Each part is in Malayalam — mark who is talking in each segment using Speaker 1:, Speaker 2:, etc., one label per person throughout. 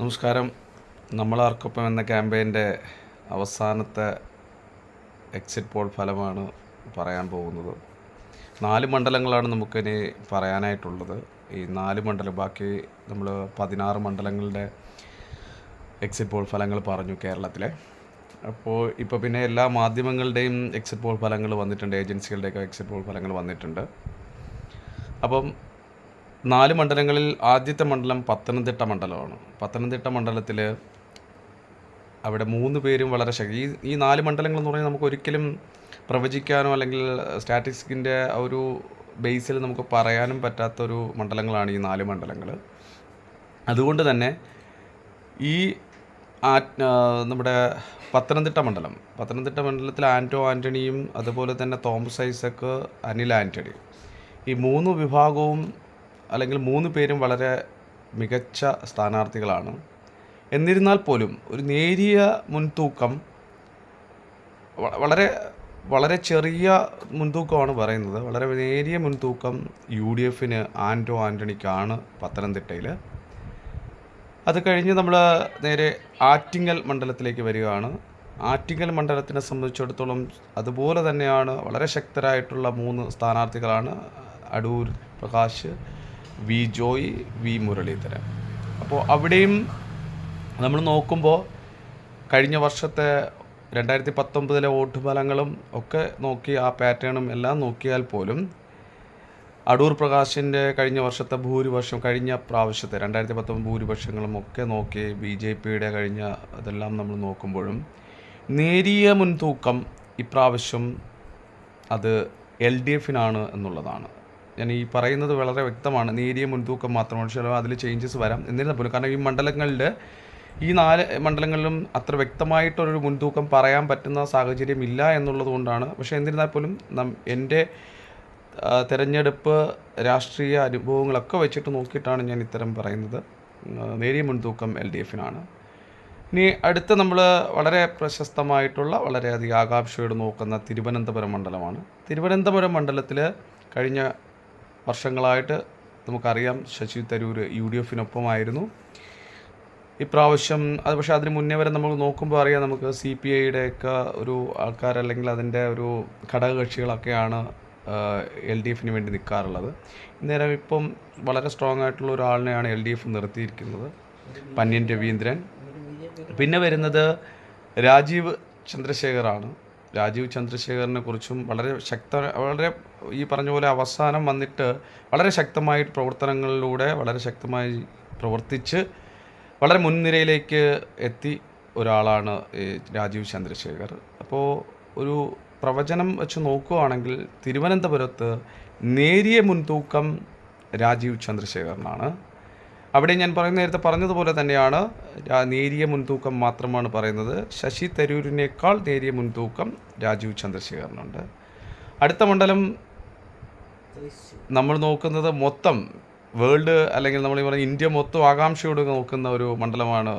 Speaker 1: നമസ്കാരം. നമ്മളാർക്കൊപ്പം എന്ന ക്യാമ്പയിന്റെ അവസാനത്തെ എക്സിറ്റ് പോൾ ഫലമാണ് പറയാൻ പോകുന്നത്. നാല് മണ്ഡലങ്ങളാണ് നമുക്കിനി പറയാനായിട്ടുള്ളത്. ഈ നാല് മണ്ഡലം ബാക്കി നമ്മൾ പതിനാറ് മണ്ഡലങ്ങളുടെ എക്സിറ്റ് പോൾ ഫലങ്ങൾ പറഞ്ഞു കേരളത്തിലെ. അപ്പോൾ ഇപ്പോൾ പിന്നെ എല്ലാ മാധ്യമങ്ങളുടെയും എക്സിറ്റ് പോൾ ഫലങ്ങൾ വന്നിട്ടുണ്ട് ഏജൻസികളുടെയൊക്കെ എക്സിറ്റ് പോൾ ഫലങ്ങൾ വന്നിട്ടുണ്ട്. അപ്പം നാല് മണ്ഡലങ്ങളിൽ ആദ്യത്തെ മണ്ഡലം പത്തനംതിട്ട മണ്ഡലമാണ്. പത്തനംതിട്ട മണ്ഡലത്തിൽ അവിടെ മൂന്ന് പേരും വളരെ ശക്തി ഈ ഈ നാല് മണ്ഡലങ്ങൾ എന്ന് പറഞ്ഞാൽ നമുക്ക് ഒരിക്കലും പ്രവചിക്കാനോ അല്ലെങ്കിൽ സ്റ്റാറ്റിസ്റ്റിക്കിന്റെ ഒരു ബേസിൽ നമുക്ക് പറയാനും പറ്റാത്തൊരു മണ്ഡലങ്ങളാണ് ഈ നാല് മണ്ഡലങ്ങൾ അതുകൊണ്ട് തന്നെ ഈ നമ്മുടെ പത്തനംതിട്ട മണ്ഡലം പത്തനംതിട്ട മണ്ഡലത്തിൽ ആന്റോ ആന്റണിയും അതുപോലെ തന്നെ തോമസ് ഐസക്ക് അനിൽ ആന്റണി ഈ മൂന്ന് വിഭാഗവും അല്ലെങ്കിൽ മൂന്ന് പേരും വളരെ മികച്ച സ്ഥാനാർത്ഥികളാണ്. എന്നിരുന്നാൽ പോലും ഒരു നേരിയ മുൻതൂക്കം വളരെ വളരെ ചെറിയ മുൻതൂക്കമാണ് പറയുന്നത്. വളരെ നേരിയ മുൻതൂക്കം യു ഡി എഫിന് ആന്റോ ആന്റണിക്കാണ് പത്തനംതിട്ടയിൽ അത് കഴിഞ്ഞ് നമ്മൾ നേരെ ആറ്റിങ്ങൽ മണ്ഡലത്തിലേക്ക് വരികയാണ്. ആറ്റിങ്ങൽ മണ്ഡലത്തിനെ സംബന്ധിച്ചിടത്തോളം അതുപോലെ തന്നെയാണ് വളരെ ശക്തരായിട്ടുള്ള മൂന്ന് സ്ഥാനാർത്ഥികളാണ് അടൂർ പ്രകാശ് വി ജോയ് വി മുരളീധരൻ. അപ്പോൾ അവിടെയും നമ്മൾ നോക്കുമ്പോൾ കഴിഞ്ഞ വർഷത്തെ രണ്ടായിരത്തി പത്തൊമ്പതിലെ വോട്ട് ഫലങ്ങളും ഒക്കെ നോക്കി ആ പാറ്റേണും എല്ലാം നോക്കിയാൽ പോലും അടൂർ പ്രകാശിന്റെ കഴിഞ്ഞ വർഷത്തെ ഭൂരിപക്ഷം കഴിഞ്ഞ പ്രാവശ്യത്തെ രണ്ടായിരത്തി പത്തൊമ്പത് ഭൂരിപക്ഷങ്ങളും ഒക്കെ നോക്കി ബി ജെ പിയുടെ കഴിഞ്ഞ അതെല്ലാം നമ്മൾ നോക്കുമ്പോഴും നേരിയ മുൻതൂക്കം ഇപ്രാവശ്യം അത് എൽ ഡി എഫിനാണ് എന്നുള്ളതാണ്. ഞാൻ ഈ പറയുന്നത് വളരെ വ്യക്തമാണ്. നേരിയ മുൻതൂക്കം മാത്രമാണ് പക്ഷേ അതിൽ ചേഞ്ചസ് വരാം. എന്നിരുന്നാൽ പോലും. കാരണം ഈ മണ്ഡലങ്ങളിൽ ഈ നാല് മണ്ഡലങ്ങളിലും അത്ര വ്യക്തമായിട്ടൊരു മുൻതൂക്കം പറയാൻ പറ്റുന്ന സാഹചര്യം ഇല്ല എന്നുള്ളത് കൊണ്ടാണ്. പക്ഷേ എന്നിരുന്നാൽ പോലും നം എന്റെ തിരഞ്ഞെടുപ്പ് രാഷ്ട്രീയ അനുഭവങ്ങളൊക്കെ വെച്ചിട്ട് നോക്കിയിട്ടാണ് ഞാൻ ഇത്തരം പറയുന്നത്. നേരിയ മുൻതൂക്കം എൽ ഡി എഫിനാണ്. ഇനി അടുത്ത നമ്മൾ വളരെ പ്രശസ്തമായിട്ടുള്ള വളരെയധികം ആകാംക്ഷയോട് നോക്കുന്ന തിരുവനന്തപുരം മണ്ഡലമാണ്. തിരുവനന്തപുരം മണ്ഡലത്തിൽ കഴിഞ്ഞ വർഷങ്ങളായിട്ട് നമുക്കറിയാം ശശി തരൂർ യു ഡി എഫിനൊപ്പമായിരുന്നു. ഇപ്രാവശ്യം അത് പക്ഷേ അതിന് മുന്നേ വരെ നമ്മൾ നോക്കുമ്പോൾ അറിയാം നമുക്ക് സി പി ഐയുടെയൊക്കെ ഒരു ആൾക്കാർ അല്ലെങ്കിൽ അതിന്റെ ഒരു ഘടകകക്ഷികളൊക്കെയാണ് എൽ ഡി എഫിന് വേണ്ടി നിൽക്കാറുള്ളത്. ഇന്നേരം ഇപ്പം വളരെ സ്ട്രോങ് ആയിട്ടുള്ള ഒരാളിനെയാണ് എൽ ഡി എഫ് നിർത്തിയിരിക്കുന്നത് പന്യൻ രവീന്ദ്രൻ. പിന്നെ വരുന്നത് രാജീവ് ചന്ദ്രശേഖറാണ്. രാജീവ് ചന്ദ്രശേഖറിനെ കുറിച്ചും വളരെ ശക്ത വളരെ ഈ പറഞ്ഞ പോലെ അവസാനം വന്നിട്ട് വളരെ ശക്തമായി പ്രവർത്തനങ്ങളിലൂടെ വളരെ ശക്തമായി പ്രവർത്തിച്ച് വളരെ മുൻനിരയിലേക്ക് എത്തി ഒരാളാണ് രാജീവ് ചന്ദ്രശേഖർ. അപ്പോൾ ഒരു പ്രവചനം വെച്ച് നോക്കുകയാണെങ്കിൽ തിരുവനന്തപുരത്ത് നേരിയ മുൻതൂക്കം രാജീവ് ചന്ദ്രശേഖറിനാണ് അവിടെ ഞാൻ പറയുന്ന നേരത്തെ പറഞ്ഞതുപോലെ തന്നെയാണ് നേരിയ മുൻതൂക്കം മാത്രമാണ് പറയുന്നത്. ശശി തരൂരിനേക്കാൾ നേരിയ മുൻതൂക്കം രാജീവ് ചന്ദ്രശേഖരനുണ്ട്. അടുത്ത മണ്ഡലം നമ്മൾ നോക്കുന്നത് മൊത്തം വേൾഡ് അല്ലെങ്കിൽ നമ്മൾ പറയുന്ന ഇന്ത്യ മൊത്തം ആകാംക്ഷയോട് നോക്കുന്ന ഒരു മണ്ഡലമാണ്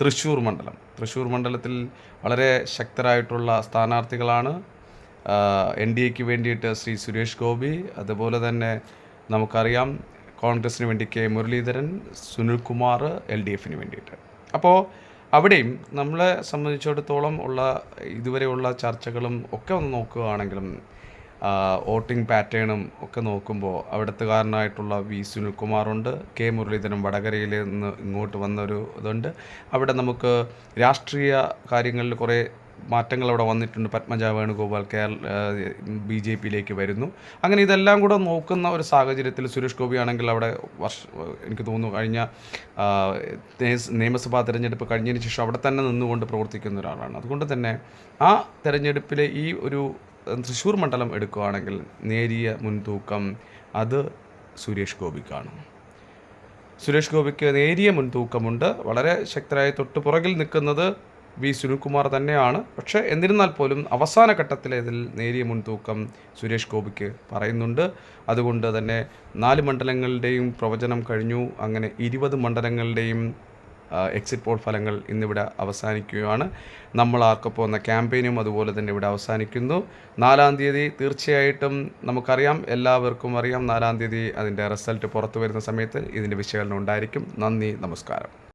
Speaker 1: തൃശ്ശൂർ മണ്ഡലം. തൃശ്ശൂർ മണ്ഡലത്തിൽ വളരെ ശക്തരായിട്ടുള്ള സ്ഥാനാർത്ഥികളാണ്. എൻ ഡി എക്ക് വേണ്ടിയിട്ട് ശ്രീ സുരേഷ് ഗോപി അതുപോലെ തന്നെ നമുക്കറിയാം കോൺഗ്രസിന് വേണ്ടി K Muraleedharan Sunilkumar L D എഫിന് വേണ്ടിയിട്ട്. അപ്പോൾ അവിടെയും നമ്മളെ സംബന്ധിച്ചിടത്തോളം ഉള്ള ഇതുവരെയുള്ള ചർച്ചകളും ഒക്കെ ഒന്ന് നോക്കുകയാണെങ്കിലും വോട്ടിംഗ് പാറ്റേണും ഒക്കെ നോക്കുമ്പോൾ അവിടുത്തുകാരനായിട്ടുള്ള വി സുനിൽകുമാറുണ്ട് കെ മുരളീധരൻ വടകരയിൽ നിന്ന് ഇങ്ങോട്ട് വന്നൊരു ഇതുണ്ട്. അവിടെ നമുക്ക് രാഷ്ട്രീയ കാര്യങ്ങളിൽ കുറേ മാറ്റങ്ങൾ അവിടെ വന്നിട്ടുണ്ട്. പത്മജ വേണുഗോപാൽ കേരള ബി ജെ പിയിലേക്ക് വരുന്നു. അങ്ങനെ ഇതെല്ലാം കൂടെ നോക്കുന്ന ഒരു സാഹചര്യത്തിൽ സുരേഷ് ഗോപി ആണെങ്കിൽ അവിടെ വർഷ എനിക്ക് തോന്നുന്നു കഴിഞ്ഞ നിയമസഭാ തെരഞ്ഞെടുപ്പ് കഴിഞ്ഞതിന് ശേഷം അവിടെ തന്നെ നിന്നുകൊണ്ട് പ്രവർത്തിക്കുന്ന ഒരാളാണ്. അതുകൊണ്ട് തന്നെ ആ തെരഞ്ഞെടുപ്പിലെ ഈ ഒരു തൃശ്ശൂർ മണ്ഡലം എടുക്കുകയാണെങ്കിൽ നേരിയ മുൻതൂക്കം അത് സുരേഷ് ഗോപിക്കാണ്. സുരേഷ് ഗോപിക്ക് നേരിയ മുൻതൂക്കമുണ്ട്. വളരെ ശക്തരായ തൊട്ട് പുറകിൽ നിൽക്കുന്നത് വി സുനിൽകുമാർ തന്നെയാണ്. പക്ഷേ എന്നിരുന്നാൽ പോലും അവസാന ഘട്ടത്തിലെ ഇതിൽ നേരിയ മുൻതൂക്കം സുരേഷ് ഗോപിക്ക് പറയുന്നുണ്ട്. അതുകൊണ്ട് തന്നെ നാല് മണ്ഡലങ്ങളുടെയും പ്രവചനം കഴിഞ്ഞു. അങ്ങനെ ഇരുപത് മണ്ഡലങ്ങളുടെയും എക്സിറ്റ് പോൾ ഫലങ്ങൾ ഇന്നിവിടെ അവസാനിക്കുകയാണ്. നമ്മൾ ആർക്കൊപ്പം എന്ന ക്യാമ്പയിനും അതുപോലെ തന്നെ ഇവിടെ അവസാനിക്കുന്നു. നാലാം തീയതി തീർച്ചയായിട്ടും നമുക്കറിയാം എല്ലാവർക്കും അറിയാം. നാലാം തീയതി അതിന്റെ റിസൾട്ട് പുറത്തു വരുന്ന സമയത്ത് ഇതിന്റെ വിശകലനം ഉണ്ടായിരിക്കും. നന്ദി നമസ്കാരം.